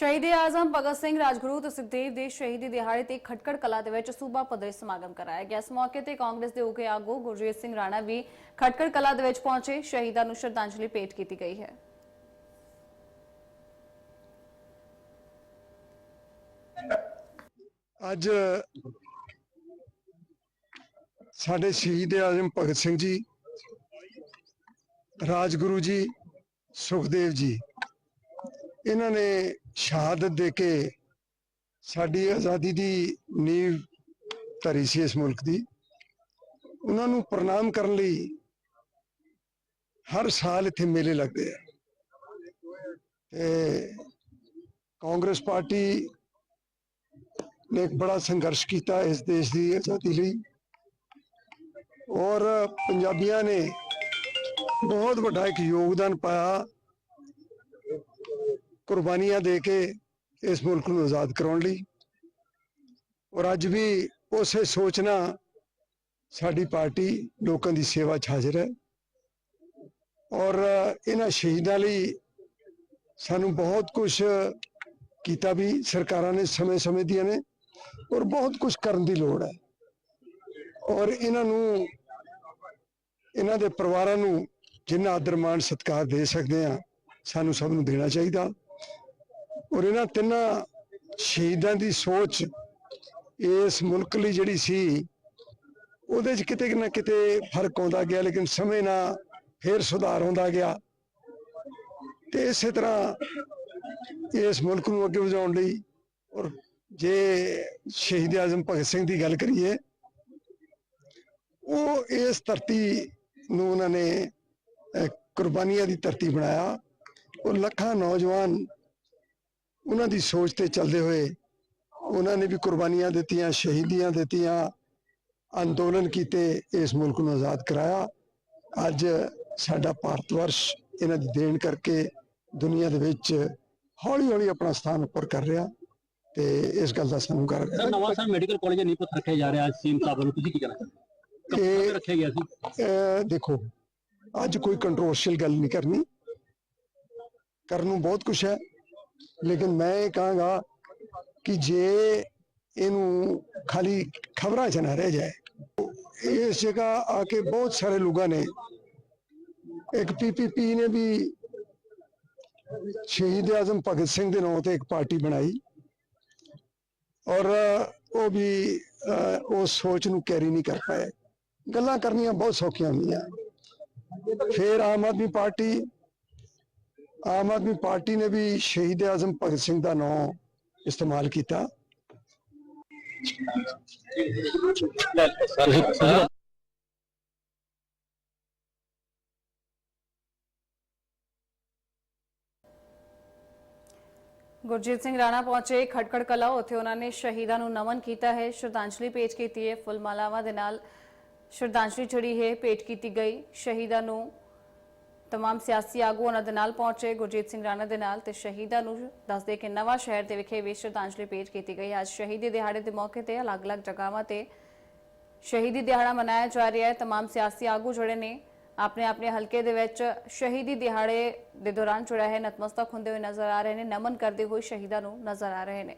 ਸ਼ਹੀਦ ਆਜ਼ਮ ਭਗਤ ਸਿੰਘ ਰਾਜਗੁਰੂ ਤੇ ਸੁਖਦੇਵ ਦੇ ਸ਼ਹੀਦੀ ਦਿਹਾੜੇ ਤੇ ਖਟਕੜ ਕਲਾ ਦੇ ਵਿੱਚ ਸੂਬਾ ਪੱਧਰੀ ਸਮਾਗਮ ਕਰਾਇਆ ਗਿਆ। ਇਸ ਮੌਕੇ ਤੇ ਕਾਂਗਰਸ ਦੇ ਉਗੇ ਆਗੂ ਗੁਰਜੀਤ ਸਿੰਘ ਰਾਣਾ ਵੀ ਖਟਕੜ ਕਲਾ ਦੇ ਵਿੱਚ ਪਹੁੰਚੇ। ਸ਼ਹੀਦਾਂ ਨੂੰ ਸ਼ਰਧਾਂਜਲੀ ਭੇਟ ਕੀਤੀ ਗਈ ਹੈ। ਅੱਜ ਸਾਡੇ ਸ਼ਹੀਦ ਆਜ਼ਮ ਭਗਤ ਸਿੰਘ ਜੀ, ਰਾਜਗੁਰੂ ਜੀ, ਸੁਖਦੇਵ ਜੀ ਇਹਨਾਂ ਨੇ ਸ਼ਹਾਦਤ ਦੇ ਕੇ ਸਾਡੀ ਆਜ਼ਾਦੀ ਦੀ ਨੀਂਹ ਧਰੀ ਸੀ ਇਸ ਮੁਲਕ ਦੀ। ਉਹਨਾਂ ਨੂੰ ਪ੍ਰਣਾਮ ਕਰਨ ਲਈ ਹਰ ਸਾਲ ਇੱਥੇ ਮੇਲੇ ਲੱਗਦੇ ਆ। ਤੇ ਕਾਂਗਰਸ ਪਾਰਟੀ ਨੇ ਇੱਕ ਬੜਾ ਸੰਘਰਸ਼ ਕੀਤਾ ਇਸ ਦੇਸ਼ ਦੀ ਆਜ਼ਾਦੀ ਲਈ। ਔਰ ਪੰਜਾਬੀਆਂ ਨੇ ਬਹੁਤ ਵੱਡਾ ਇੱਕ ਯੋਗਦਾਨ ਪਾਇਆ ਕੁਰਬਾਨੀਆਂ ਦੇ ਕੇ ਇਸ ਮੁਲਕ ਨੂੰ ਆਜ਼ਾਦ ਕਰਾਉਣ ਲਈ। ਔਰ ਅੱਜ ਵੀ ਉਸੇ ਸੋਚ ਨਾਲ ਸਾਡੀ ਪਾਰਟੀ ਲੋਕਾਂ ਦੀ ਸੇਵਾ 'ਚ ਹਾਜ਼ਰ ਹੈ। ਔਰ ਇਹਨਾਂ ਸ਼ਹੀਦਾਂ ਲਈ ਸਾਨੂੰ ਬਹੁਤ ਕੁਝ ਕੀਤਾ ਵੀ ਸਰਕਾਰਾਂ ਨੇ ਸਮੇਂ-ਸਮੇਂ ਦੀਆਂ ਨੇ ਔਰ ਬਹੁਤ ਕੁਝ ਕਰਨ ਦੀ ਲੋੜ ਹੈ। ਔਰ ਇਹਨਾਂ ਨੂੰ, ਇਹਨਾਂ ਦੇ ਪਰਿਵਾਰਾਂ ਨੂੰ ਜਿੰਨਾ ਆਦਰ ਮਾਣ ਸਤਿਕਾਰ ਦੇ ਸਕਦੇ ਆ ਸਾਨੂੰ ਸਭ ਨੂੰ ਦੇਣਾ ਚਾਹੀਦਾ। ਔਰ ਇਹਨਾਂ ਤਿੰਨਾਂ ਸ਼ਹੀਦਾਂ ਦੀ ਸੋਚ ਇਸ ਮੁਲਕ ਲਈ ਜਿਹੜੀ ਸੀ, ਉਹਦੇ 'ਚ ਕਿਤੇ ਨਾ ਕਿਤੇ ਫ਼ਰਕ ਆਉਂਦਾ ਗਿਆ, ਲੇਕਿਨ ਸਮੇਂ ਨਾਲ ਫੇਰ ਸੁਧਾਰ ਹੁੰਦਾ ਗਿਆ। ਤੇ ਇਸੇ ਤਰ੍ਹਾਂ ਇਸ ਮੁਲਕ ਨੂੰ ਅੱਗੇ ਵਧਾਉਣ ਲਈ ਔਰ ਜੇ ਸ਼ਹੀਦ ਆਜ਼ਮ ਭਗਤ ਸਿੰਘ ਦੀ ਗੱਲ ਕਰੀਏ, ਉਹ ਇਸ ਧਰਤੀ ਨੂੰ ਉਹਨਾਂ ਨੇ ਕੁਰਬਾਨੀਆਂ ਦੀ ਧਰਤੀ ਬਣਾਇਆ। ਉਹ ਲੱਖਾਂ ਨੌਜਵਾਨ ਉਹਨਾਂ ਦੀ ਸੋਚ ਤੇ ਚੱਲਦੇ ਹੋਏ ਉਹਨਾਂ ਨੇ ਵੀ ਕੁਰਬਾਨੀਆਂ ਦਿੱਤੀਆਂ ਸ਼ਹੀਦੀਆਂ ਦਿੱਤੀਆਂ ਅੰਦੋਲਨ ਕੀਤੇ ਇਸ ਮੁਲਕ ਨੂੰ ਆਜ਼ਾਦ ਕਰਾਇਆ। ਅੱਜ ਸਾਡਾ ਭਾਰਤ ਵਰਸ਼ ਇਹਨਾਂ ਦੀ ਦੇਣ ਕਰਕੇ ਦੁਨੀਆ ਦੇ ਵਿੱਚ ਹੌਲੀ ਹੌਲੀ ਆਪਣਾ ਸਥਾਨ ਉੱਪਰ ਕਰ ਰਿਹਾ ਤੇ ਇਸ ਗੱਲ ਦਾ ਸਾਨੂੰ ਕਰ ਸਰ ਨਵਾਂ ਸਰ ਮੈਡੀਕਲ ਕਾਲਜ ਨਹੀਂ ਪੁੱਤ ਰੱਖਿਆ ਜਾ ਰਿਹਾ ਅੱਜ ਸੀਮ ਸਾਹਿਬ ਨੂੰ ਤੁਸੀਂ ਕੀ ਕਹਿਣਾ ਚਾਹੁੰਦੇ ਹੋ ਇਹ ਰੱਖਿਆ ਗਿਆ ਸੀ? ਦੇਖੋ ਅੱਜ ਕੋਈ ਕੰਟਰੋਵਰਸ਼ੀਅਲ ਗੱਲ ਨਹੀਂ ਕਰਨੀ। ਕਰਨ ਨੂੰ ਬਹੁਤ ਕੁਝ ਹੈ। ਲੇਕਿਨ ਮੈਂ ਇਹ ਕਹਾਂਗਾ ਕਿ ਜੇ ਇਹਨੂੰ ਖਾਲੀ ਖਬਰਾਂ 'ਚ ਨਾ ਰਹਿ ਜਾਏ ਇਸ ਜਗ੍ਹਾ ਆ ਕੇ ਬਹੁਤ ਸਾਰੇ ਲੋਕਾਂ ਨੇ ਇੱਕ ਪੀਪੀਪੀ ਨੇ ਵੀ ਸ਼ਹੀਦ ਆਜ਼ਮ ਭਗਤ ਸਿੰਘ ਦੇ ਨਾਂ ਤੇ ਇੱਕ ਪਾਰਟੀ ਬਣਾਈ ਔਰ ਉਹ ਵੀ ਅਹ, ਉਸ ਸੋਚ ਨੂੰ ਕੈਰੀ ਨਹੀਂ ਕਰ ਪਾਏ ਗੱਲਾਂ ਕਰਨੀਆਂ ਬਹੁਤ ਸੌਖੀਆਂ ਹੁੰਦੀਆਂ। ਫਿਰ ਆਮ ਆਦਮੀ ਪਾਰਟੀ ਆਮ ਆਦਮੀ ਪਾਰਟੀ ਨੇ ਵੀ ਸ਼ਹੀਦ ਆਜ਼ਮ ਭਗਤ ਸਿੰਘ ਦਾ ਨਾਮ ਇਸਤੇਮਾਲ ਕੀਤਾ। ਗੁਰਜੀਤ ਸਿੰਘ ਰਾਣਾ ਪਹੁੰਚੇ ਖਟਕੜ ਕਲਾ, ਉੱਥੇ ਉਹਨਾਂ ਨੇ ਸ਼ਹੀਦਾਂ ਨੂੰ ਨਮਨ ਕੀਤਾ ਹੈ। ਸ਼ਰਧਾਂਜਲੀ ਭੇਟ ਕੀਤੀ ਹੈ। ਫੁੱਲ ਮਾਲਾਵਾਂ ਦੇ ਨਾਲ ਸ਼ਰਧਾਂਜਲੀ ਜਿਹੜੀ ਹੈ, ਭੇਟ ਕੀਤੀ ਗਈ। ਸ਼ਹੀਦਾਂ ਨੂੰ ਤਮਾਮ ਸਿਆਸੀ ਆਗੂ ਉਹਨਾਂ ਦੇ ਨਾਲ ਪਹੁੰਚੇ ਗੁਰਜੀਤ ਸਿੰਘ ਰਾਣਾ ਦੇ ਨਾਲ ਤੇ ਸ਼ਹੀਦਾਂ ਨੂੰ ਦੱਸਦੇ ਕਿ ਨਵਾਂ ਸ਼ਹਿਰ ਦੇ ਵਿਖੇ ਵੀ ਸ਼ਰਧਾਂਜਲੀ ਭੇਟ ਕੀਤੀ ਗਈ ਅੱਜ ਸ਼ਹੀਦੀ ਦਿਹਾੜੇ ਦੇ ਮੌਕੇ ਤੇ ਅਲੱਗ-ਅਲੱਗ ਜਗ੍ਹਾਵਾਂ ਤੇ ਸ਼ਹੀਦੀ ਦਿਹਾੜਾ ਮਨਾਇਆ ਜਾ ਰਿਹਾ ਹੈ तमाम ਸਿਆਸੀ ਆਗੂ ਜਿਹੜੇ ਨੇ ਆਪਣੇ ਆਪਣੇ ਹਲਕੇ ਦੇ ਵਿੱਚ ਸ਼ਹੀਦੀ ਦਿਹਾੜੇ ਦੇ ਦੌਰਾਨ ਜਿਹੜਾ ਹੈ ਨਤਮਸਤਕ ਹੁੰਦੇ ਹੋਏ ਨਜ਼ਰ ਆ ਰਹੇ ਨੇ ਨਮਨ ਕਰਦੇ ਹੋਏ ਸ਼ਹੀਦਾਂ ਨੂੰ ਨਜ਼ਰ ਆ ਰਹੇ ਨੇ